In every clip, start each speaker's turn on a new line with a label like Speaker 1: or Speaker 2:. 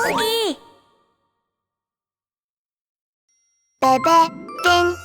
Speaker 1: 어. 여기.
Speaker 2: 베베 띵.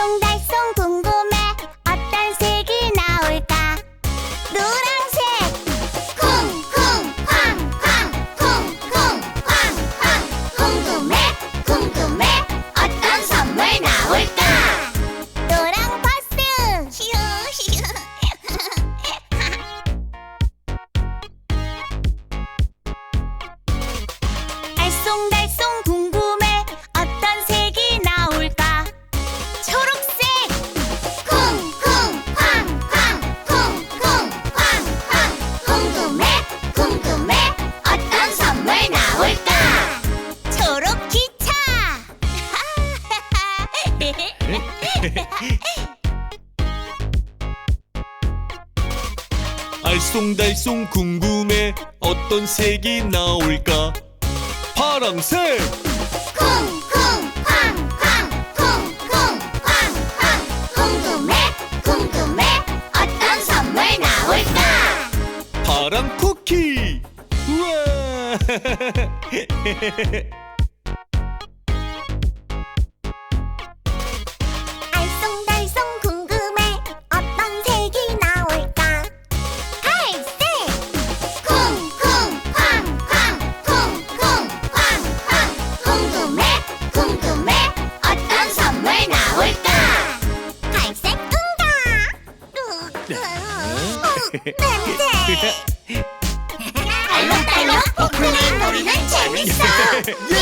Speaker 2: 똥다. 알쏭달쏭 궁금해 어떤 색이 나올까?
Speaker 3: 파랑색!
Speaker 2: 쿵쿵쾅쾅쿵쿵쾅쾅 궁금해 궁금해 어떤 선물 나올까
Speaker 3: 파랑 쿠키! 우와!
Speaker 2: 냄새! 알록달록 포크레인 놀이는 재밌어! 예!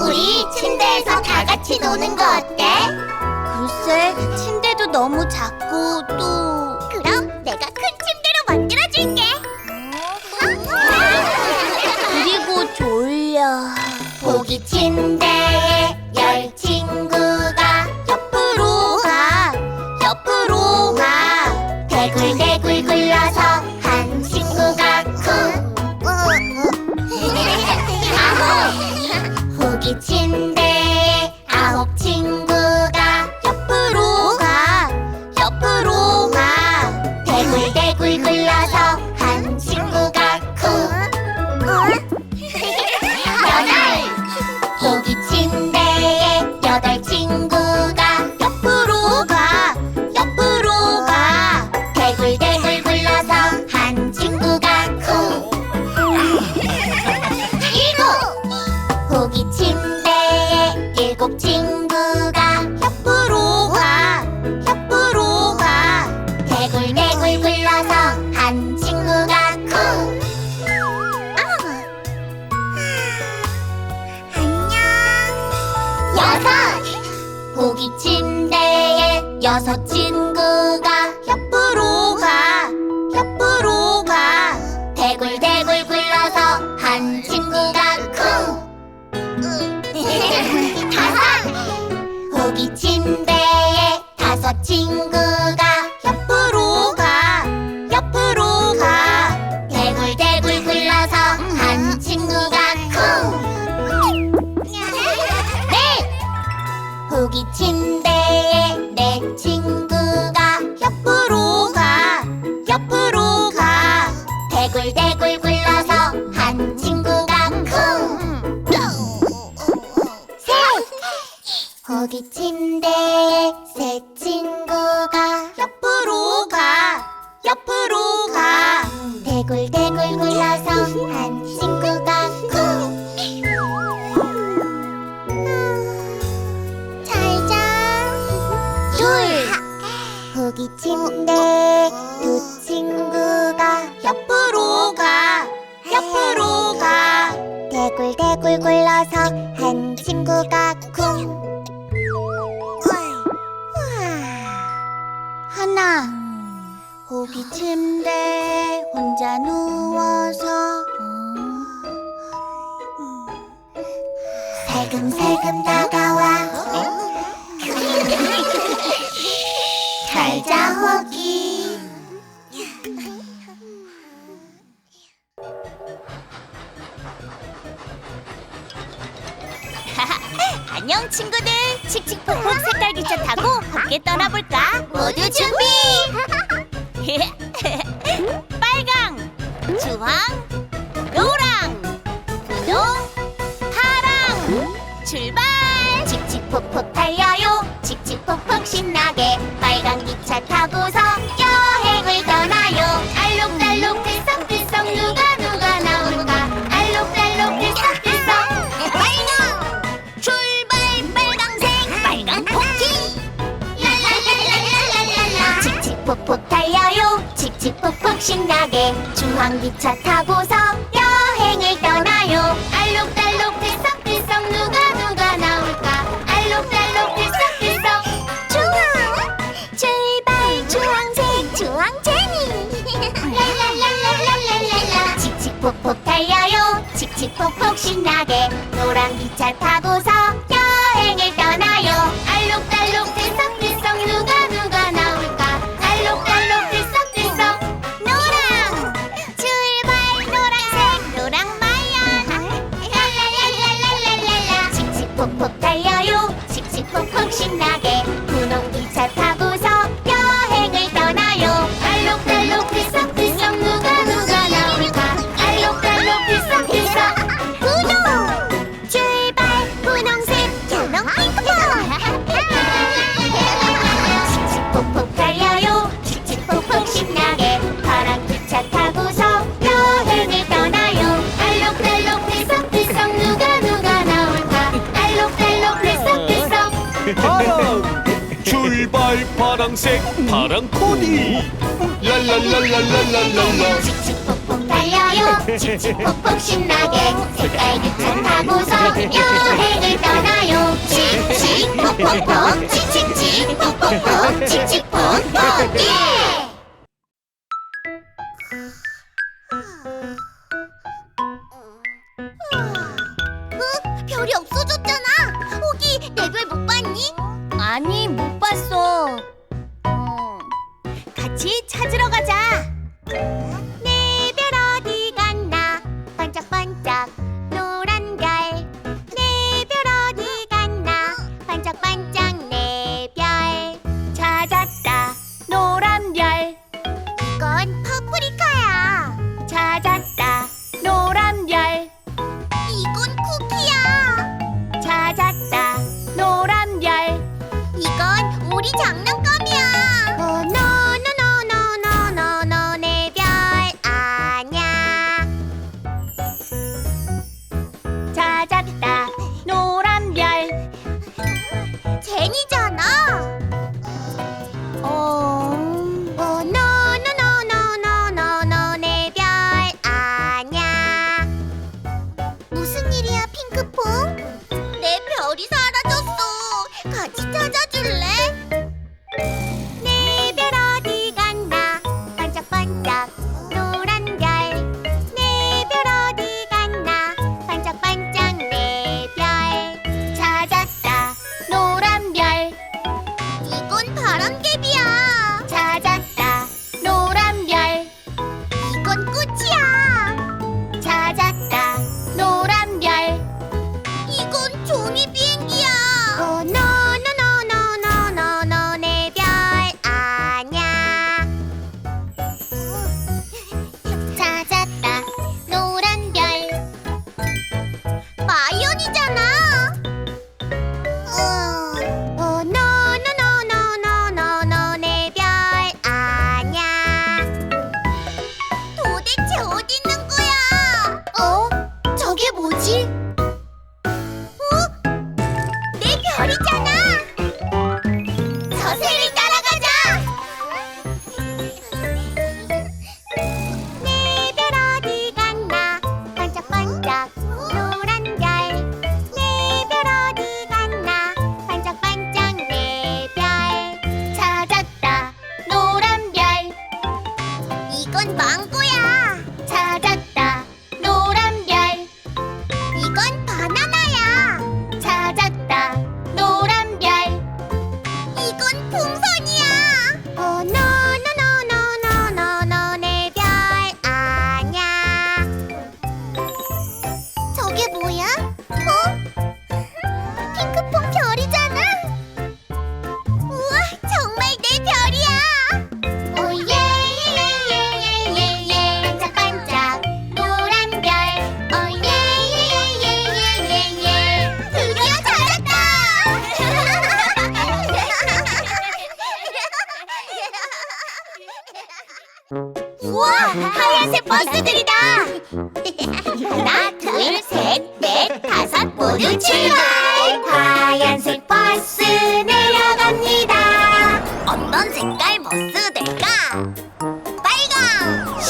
Speaker 2: 우리 침대에서 다 같이 노는 거 어때? 글쎄, 침대도 너무 작고 또 içinde 여섯 친 대굴대굴 굴러서 한 친구가 쿵 잘자. 둘. 후기 침대 두 친구가 옆으로 가. 옆으로 가. 대굴대굴 굴러서 한 친구가 쿵. 하나. 우비 침대 혼자 누워서 살금살금 다가와 잘자 호기 안녕 친구들 칙칙폭폭 색깔 기차 타고 함께 떠나볼까? 모두 준비! 빨강, 주황, 노랑, 분홍, 파랑. 출발! 칙칙폭폭 달려요. 칙칙폭폭 신나게. 빨강 기차 타고서 주황색
Speaker 3: 파랑 코디 랄랄랄랄랄랄랄라
Speaker 2: 칙칙폭폭 달려요 칙칙폭폭 신나게 색깔 유창 타고서 여행을 떠나요 칙칙폭폭폭 칙칙칙 폭폭폭 칙칙폭폭 예! 무슨 일이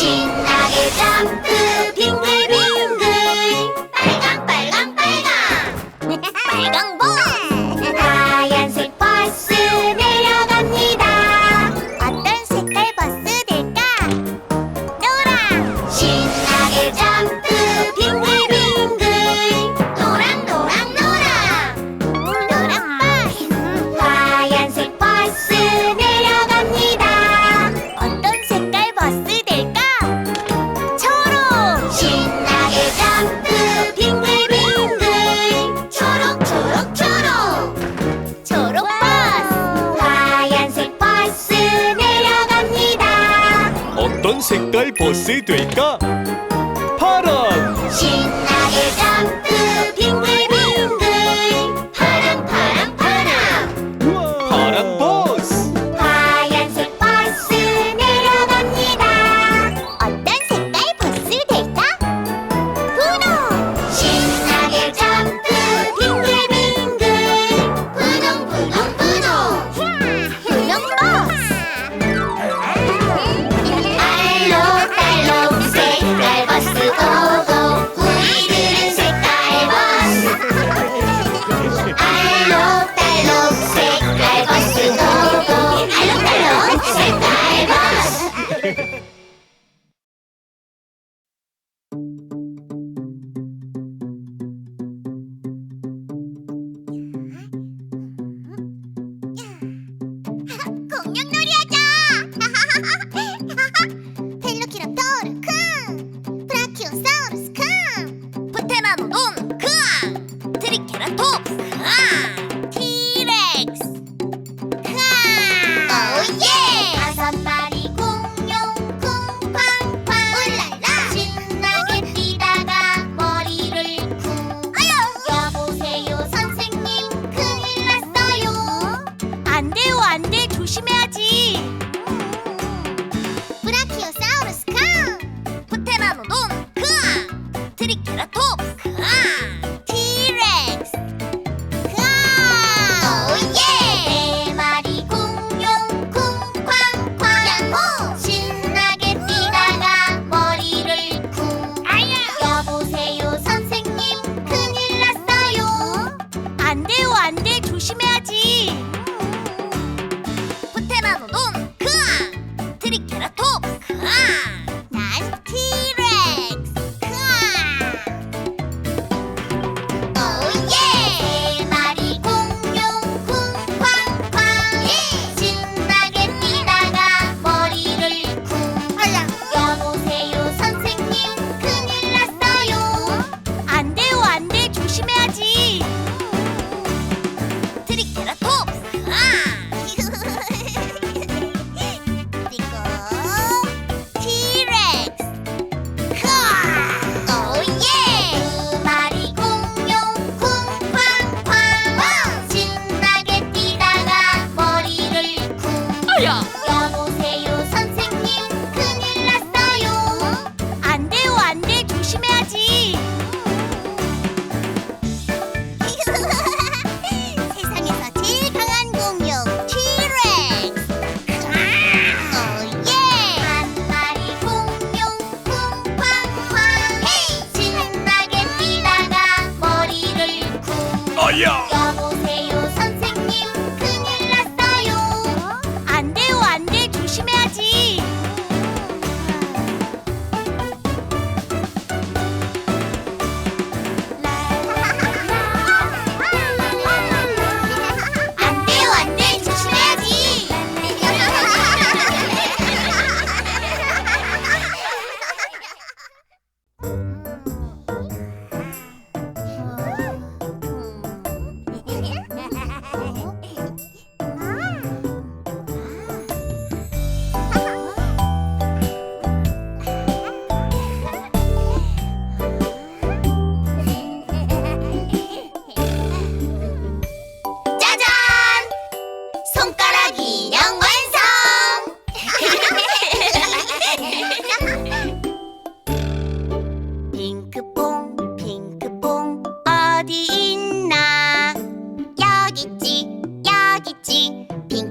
Speaker 2: 빨강. 신나게 점프 빙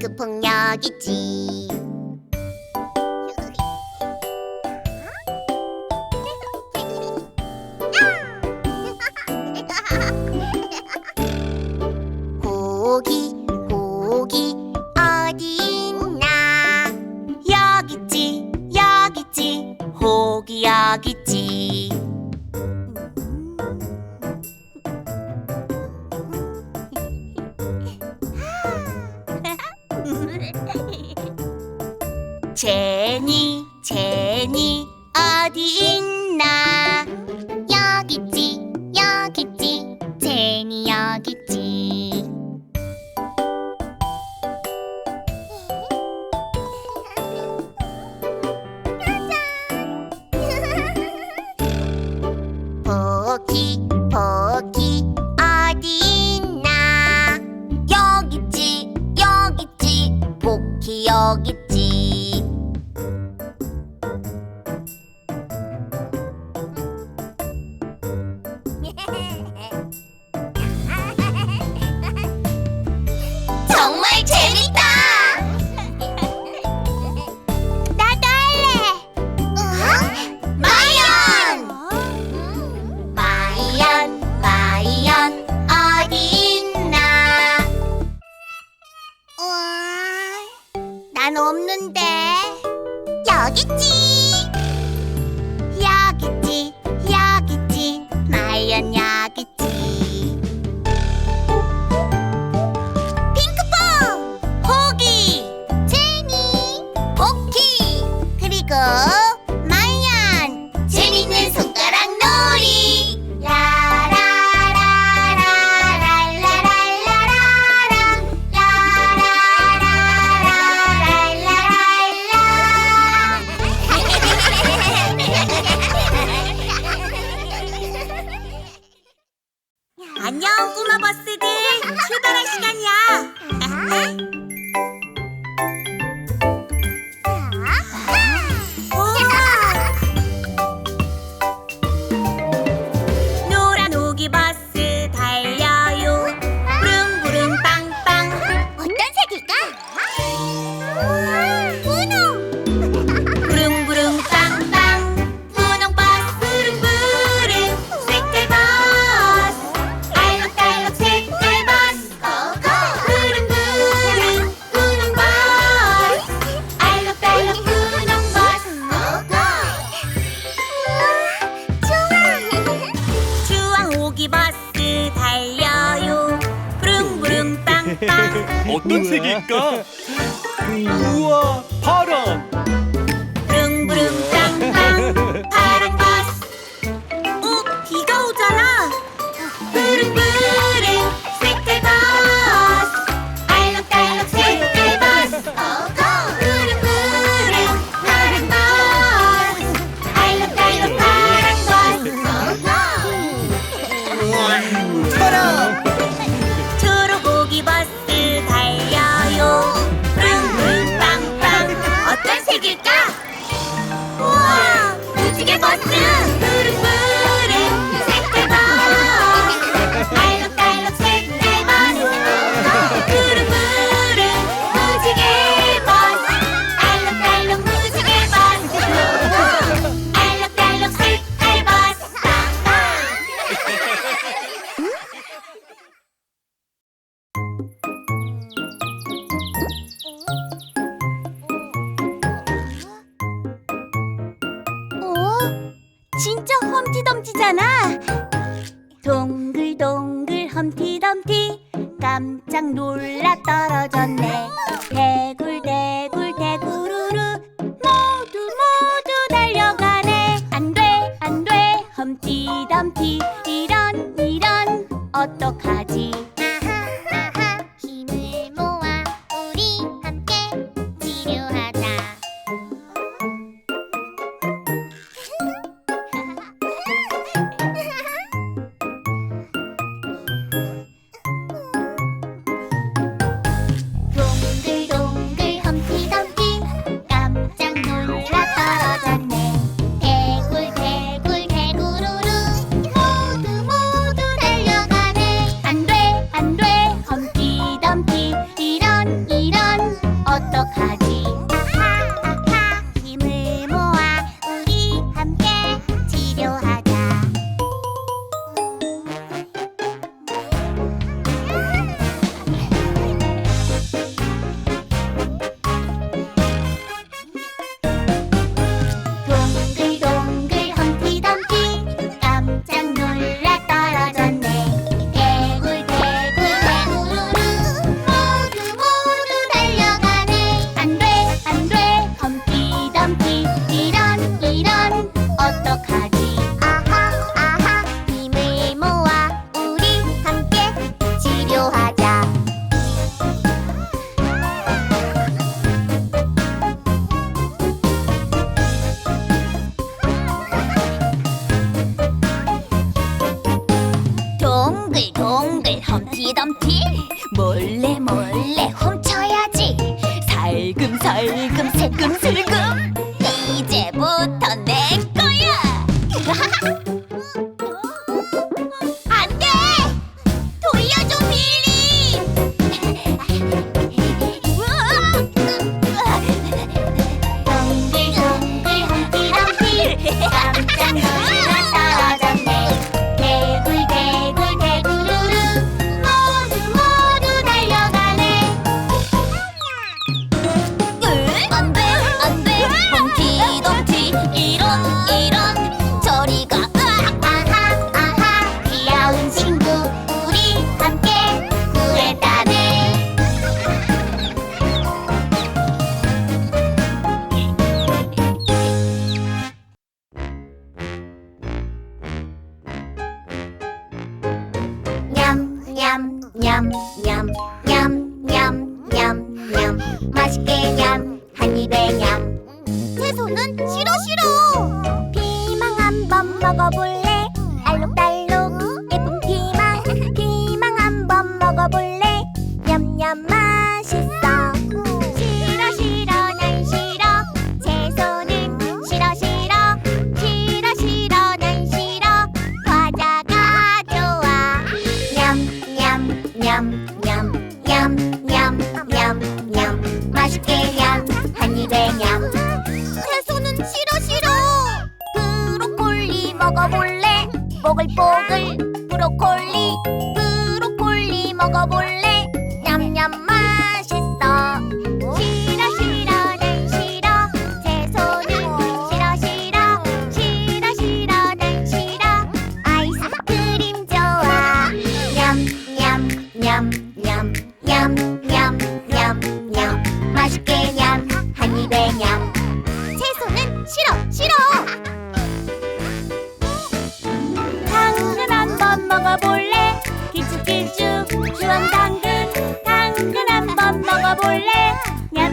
Speaker 2: 그
Speaker 4: 폭력이지. 진짜 험티덤티잖아. 동글동글 험티덤티 깜짝 놀라 떨어졌네.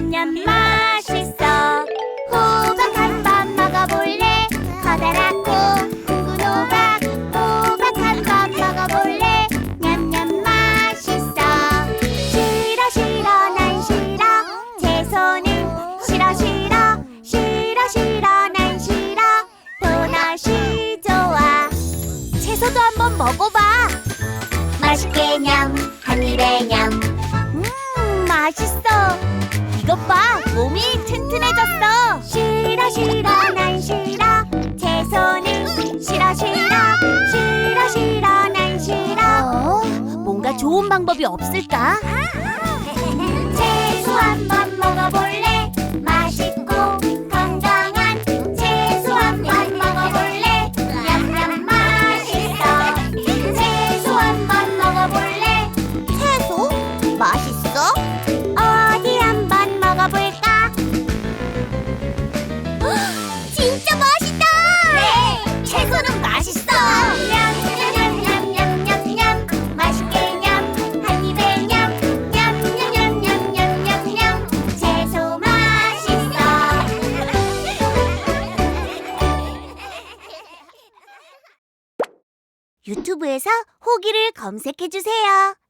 Speaker 4: nhà mai. 방법이 없을까? 채소 한번 먹어볼래? 포기를 검색해주세요.